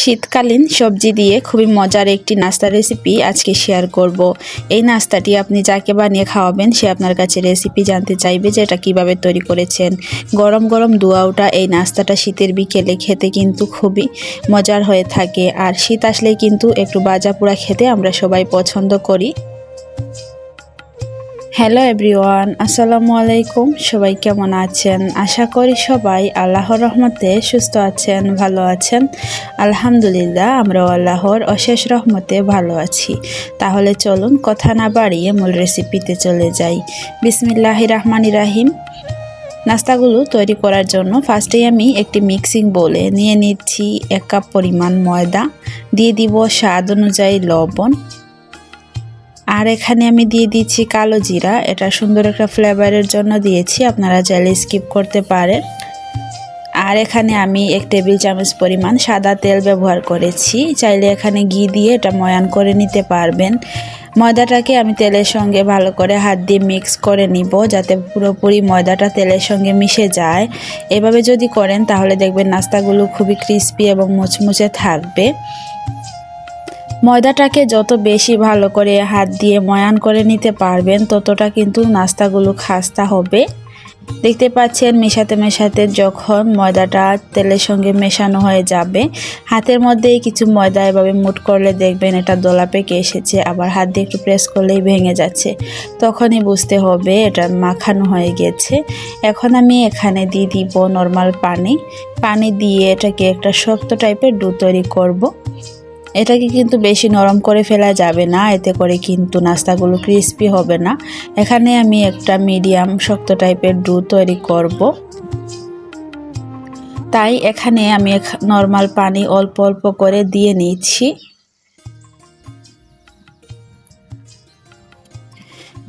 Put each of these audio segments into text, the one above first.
শীতকালীন সবজি দিয়ে খুবই মজার একটি নাস্তা রেসিপি আজকে শেয়ার করব। এই নাস্তাটি আপনি যাকে বানিয়ে খাওয়াবেন, সে আপনার কাছে রেসিপি জানতে চাইবে যে এটা কীভাবে তৈরি করেছেন। গরম গরম দুয়াওটা এই নাস্তাটা শীতের বিকেলে খেতে কিন্তু খুবই মজার হয়ে থাকে। আর শীত আসলেই কিন্তু একটু বাজা পোড়া খেতে আমরা সবাই পছন্দ করি। হ্যালো এভরিওয়ান আসসালামু আলাইকুম সবাই কেমন আছেন? আশা করি সবাই আল্লাহর রহমতে সুস্থ আছেন, ভালো আছেন। আলহামদুলিল্লাহ, আমরাও আল্লাহর অশেষ রহমতে ভালো আছি। তাহলে চলুন কথা না বাড়িয়ে মূল রেসিপিতে চলে যাই। বিসমিল্লাহ রহমান রাহিম। নাস্তাগুলো তৈরি করার জন্য ফার্স্টেই আমি একটি মিক্সিং বলে নিয়ে নিচ্ছি এক কাপ পরিমাণ ময়দা। দিয়ে দিব স্বাদ অনুযায়ী লবণ। আর এখানে আমি দিয়ে দিচ্ছি কালো জিরা। এটা সুন্দর একটা ফ্লেভারের জন্য দিয়েছি, আপনারা চাইলে স্কিপ করতে পারেন। আর এখানে আমি এক টেবিল চামচ পরিমাণ সাদা তেল ব্যবহার করেছি। চাইলে এখানে ঘি দিয়ে এটা ময়ান করে নিতে পারবেন। ময়দাটাকে আমি তেলের সঙ্গে ভালো করে হাত দিয়ে মিক্স করে নিব, যাতে পুরোপুরি ময়দাটা তেলের সঙ্গে মিশে যায়। এভাবে যদি করেন, তাহলে দেখবেন নাস্তাগুলো খুবই ক্রিস্পি এবং মুচমুচে থাকবে। ময়দাটাকে যত বেশি ভালো করে হাত দিয়ে ময়ান করে নিতে পারবেন, ততটা কিন্তু নাস্তাগুলো খাস্তা হবে। দেখতে পাচ্ছেন মেশাতে মেশাতে যখন ময়দাটা তেলের সঙ্গে মেশানো হয়ে যাবে, হাতের মধ্যেই কিছু ময়দা এভাবে মুট করলে দেখবেন এটা দোলা পেকে এসেছে, আবার হাত দিয়ে একটু প্রেস করলেই ভেঙে যাচ্ছে। তখনই বুঝতে হবে এটা মাখানো হয়ে গেছে। এখন আমি এখানে দিয়ে দিব নর্মাল পানি। পানি দিয়ে এটাকে একটা শক্ত টাইপের ডু তৈরি করব। এটাকে কিন্তু বেশি নরম করে ফেলা যাবে না, এতে করে কিন্তু নাস্তাগুলো ক্রিস্পি হবে না। এখানে আমি একটা মিডিয়াম শক্ত টাইপের ডু তৈরি করব। তাই এখানে আমি নর্মাল পানি অল্প অল্প করে দিয়ে নিচ্ছি।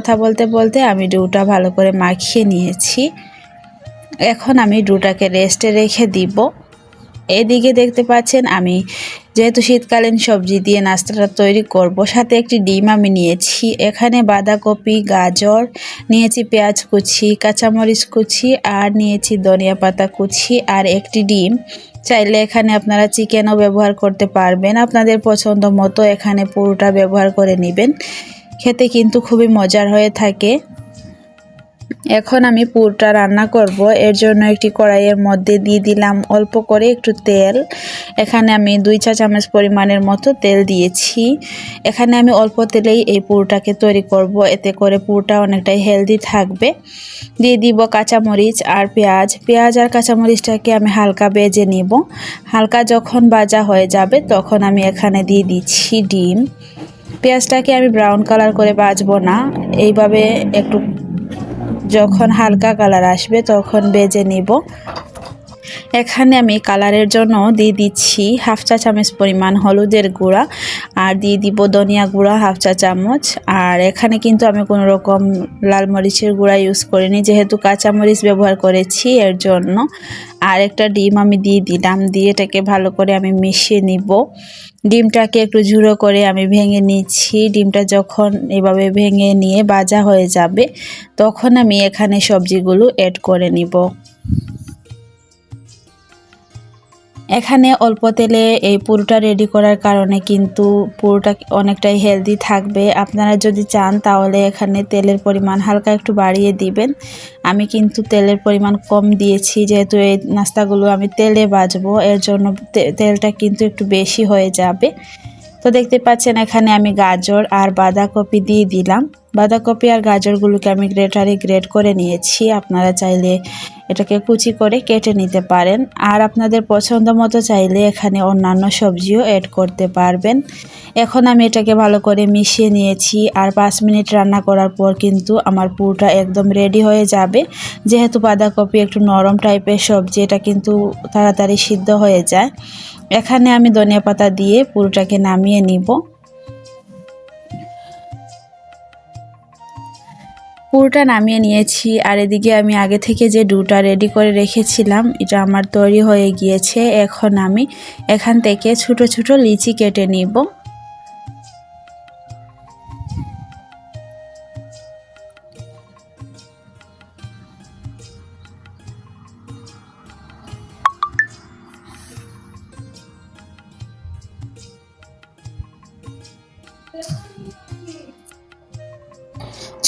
কথা বলতে বলতে আমি ডুটা ভালো করে মাখিয়ে নিয়েছি। এখন আমি ডুটাকে রেস্টে রেখে দিব। এদিকে দেখতে পাচ্ছেন আমি যেহেতু শীতকালীন সবজি দিয়ে নাস্তাটা তৈরি করব, সাথে একটি ডিম আমি নিয়েছি। এখানে বাঁধাকপি, গাজর, নিয়েছি পেঁয়াজ কুচি, কাঁচামরিচ কুচি, আর নিয়েছি ধনিয়া পাতা কুচি আর একটি ডিম। চাইলে এখানে আপনারা চিকেনও ব্যবহার করতে পারবেন। আপনাদের পছন্দ মতো এখানে পুরোটা ব্যবহার করে নেবেন। খেতে কিন্তু খুবই মজার হয়ে থাকে। এখন আমি পুরটা রান্না করব। এর জন্য একটি কড়াইয়ের মধ্যে দিয়ে দিলাম অল্প করে একটু তেল। এখানে আমি দুই চা চামচ পরিমাণের মতো তেল দিয়েছি। এখানে আমি অল্প তেলেই এই পুরটাকে তৈরি করব। এতে করে পুরটা অনেকটাই হেলদি থাকবে। দিয়ে দিব কাঁচামরিচ আর পেঁয়াজ। পেঁয়াজ আর কাঁচামরিচটাকে আমি হালকা বেজে নিব। হালকা যখন বাজা হয়ে যাবে তখন আমি এখানে দিয়ে দিচ্ছি ডিম। পেঁয়াজটাকে আমি ব্রাউন কালার করে বাজবো না। এইভাবে একটু যখন হালকা কালার আসবে তখন বেজে নিব। এখানে আমি কালারের জন্য দিয়ে দিচ্ছি হাফ চা চামচ পরিমাণ হলুদের গুঁড়া আর দিয়ে দিব ধনিয়া গুঁড়া হাফ চা চামচ। আর এখানে কিন্তু আমি কোনো রকম লাল মরিচের গুঁড়া ইউজ করিনি, যেহেতু কাঁচা মরিচ ব্যবহার করেছি এর জন্য। আর একটা ডিম আমি দিয়ে দিলাম, দিয়ে এটাকে ভালো করে আমি মিশিয়ে নিব। ডিমটাকে একটু ঝুড়ো করে আমি ভেঙে নিচ্ছি। ডিমটা যখন এভাবে ভেঙে নিয়ে বাজা হয়ে যাবে, তখন আমি এখানে সবজিগুলো অ্যাড করে নিব। এখানে অল্প তেলে এই পুরোটা রেডি করার কারণে কিন্তু পুরোটা অনেকটাই হেলদি থাকবে। আপনারা যদি চান তাহলে এখানে তেলের পরিমাণ হালকা একটু বাড়িয়ে দিবেন। আমি কিন্তু তেলের পরিমাণ কম দিয়েছি, যেহেতু এই নাস্তাগুলো আমি তেলে বাজবো, এর জন্য তেলটা কিন্তু একটু বেশি হয়ে যাবে। তো দেখতে পাচ্ছেন এখানে আমি গাজর আর বাঁধাকপি দিয়ে দিলাম। বাঁধাকপি আর গাজরগুলোকে আমি গ্রেটারে গ্রেট করে নিয়েছি। আপনারা চাইলে এটাকে কুচি করে কেটে নিতে পারেন। আর আপনাদের পছন্দ মতো চাইলে এখানে অন্যান্য সবজিও অ্যাড করতে পারবেন। এখন আমি এটাকে ভালো করে মিশিয়ে নিয়েছি। আর পাঁচ মিনিট রান্না করার পর কিন্তু আমার পুরোটা একদম রেডি হয়ে যাবে। যেহেতু বাঁধাকপি একটু নরম টাইপের সবজি, এটা কিন্তু তাড়াতাড়ি সিদ্ধ হয়ে যায়। এখানে আমি ধনিয়া পাতা দিয়ে পুরোটাকে নামিয়ে নিব। পুরোটা নামিয়ে নিয়েছি আর এদিকে আমি আগে থেকে যে ডুটা রেডি করে রেখেছিলাম, এটা আমার তৈরি হয়ে গিয়েছে। এখন আমি এখান থেকে ছোট ছোট লিচি কেটে নিব।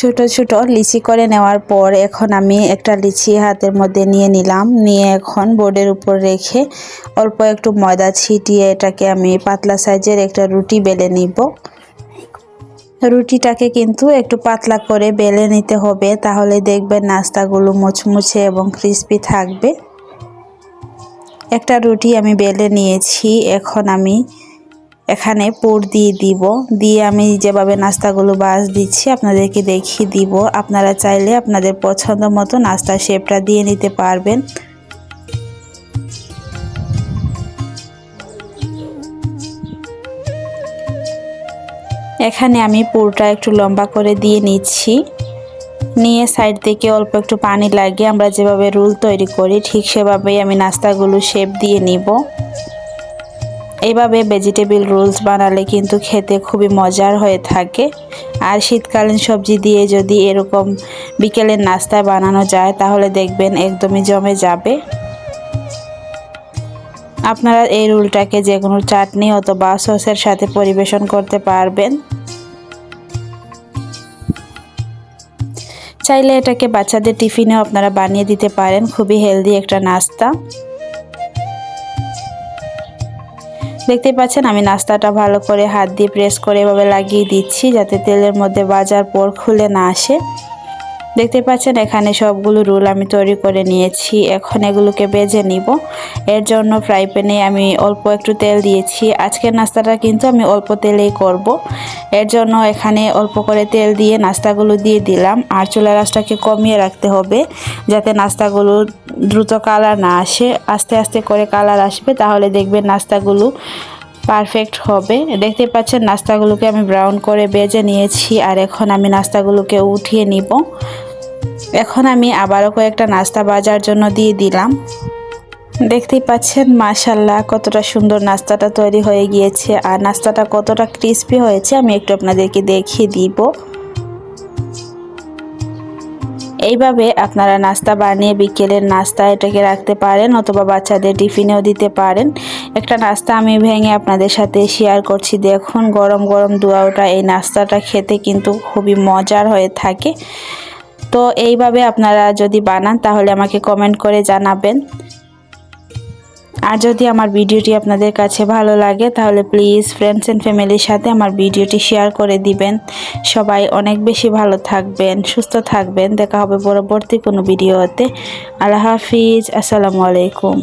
ছোট ছোট লিচি করে নেওয়ার পর এখন আমি একটা লিচি হাতের মধ্যে নিয়ে নিলাম। নিয়ে এখন বোর্ডের উপর রেখে অল্প একটু ময়দা ছিটিয়ে এটাকে আমি পাতলা সাইজের একটা রুটি বেলে নিব। রুটিটাকে কিন্তু একটু পাতলা করে বেলে নিতে হবে, তাহলে দেখবেন নাস্তাগুলো মুচমুচে এবং ক্রিস্পি থাকবে। একটা রুটি আমি বেলে নিয়েছি, এখন আমি এখানে পুর দিয়ে দিব। দিয়ে আমি যেভাবে নাস্তাগুলো বাস দিচ্ছি, আপনাদেরকে দেখিয়ে দিব। আপনারা চাইলে আপনাদের পছন্দ মতো নাস্তার শেপটা দিয়ে নিতে পারবেন। এখানে আমি পুরটা একটু লম্বা করে দিয়ে নিচ্ছি। নিয়ে সাইড থেকে অল্প একটু পানি লাগিয়ে আমরা যেভাবে রুল তৈরি করি, ঠিক সেভাবেই আমি নাস্তাগুলো শেপ দিয়ে নিব। এইভাবে ভেজিটেবিল রোলস বানালে কিন্তু খেতে খুবই মজার হয়ে থাকে। আর শীতকালীন সবজি দিয়ে যদি এরকম বিকেলের নাস্তায় বানানো যায়, তাহলে দেখবেন একদমই জমে যাবে। আপনারা এই রুলটাকে যে কোনো চাটনি অথবা সসের সাথে পরিবেশন করতে পারবেন। চাইলে এটাকে বাচ্চাদের টিফিনেও আপনারা বানিয়ে দিতে পারেন, খুবই হেলদি একটা নাস্তা। দেখতে পাচ্ছেন, আমি নাস্তাটা ভালো করে হাত দিয়ে প্রেস করে এভাবে লাগিয়ে দিচ্ছি যাতে তেলের মধ্যে বাজার পর খুলে না আসে। দেখতে পাচ্ছেন, এখানে সবগুলো রুল আমি তৈরি করে নিয়েছি। এখন এগুলোকে বেজে নিব। এর জন্য ফ্রাই প্যানে আমি অল্প একটু তেল দিয়েছি। আজকের নাস্তাটা কিন্তু আমি অল্প তেলেই করব। এর জন্য এখানে অল্প করে তেল দিয়ে নাস্তাগুলো দিয়ে দিলাম। আর চুলা গাছটাকে কমিয়ে রাখতে হবে, যাতে নাস্তাগুলো দ্রুত কালার না আসে। আস্তে আস্তে করে কালার আসবে, তাহলে দেখবেন নাস্তাগুলো পারফেক্ট হবে। দেখতে পাচ্ছেন, নাস্তাগুলোকে আমি ব্রাউন করে বেজে নিয়েছি আর এখন আমি নাস্তাগুলোকে উঠিয়ে নিব। এখন আমি আবারও কয়েকটা নাস্তা বাজার জন্য দিয়ে দিলাম। দেখতেই পাচ্ছেন মাশাল্লাহ কতটা সুন্দর নাস্তাটা তৈরি হয়ে গিয়েছে। আর নাস্তাটা কতটা ক্রিস্পি হয়েছে আমি একটু আপনাদেরকে দেখিয়ে দিব। এইভাবে আপনারা নাস্তা বানিয়ে বিকেলের নাস্তা এটাকে রাখতে পারেন অথবা বাচ্চাদের টিফিনেও দিতে পারেন। একটা নাস্তা আমি ভেঙে আপনাদের সাথে শেয়ার করছি। দেখুন, গরম গরম দুয়াওটা এই নাস্তাটা খেতে কিন্তু খুবই মজার হয়ে থাকে। তো এইভাবে আপনারা যদি বানান, তাহলে আমাকে কমেন্ট করে জানাবেন। আর যদি আমার ভিডিওটি আপনাদের কাছে ভালো লাগে, তাহলে প্লিজ ফ্রেন্ডস অ্যান্ড ফ্যামিলির সাথে আমার ভিডিওটি শেয়ার করে দিবেন। সবাই অনেক বেশি ভালো থাকবেন, সুস্থ থাকবেন। দেখা হবে পরবর্তী কোনো ভিডিওতে। আল্লাহ হাফিজ, আসসালামু আলাইকুম।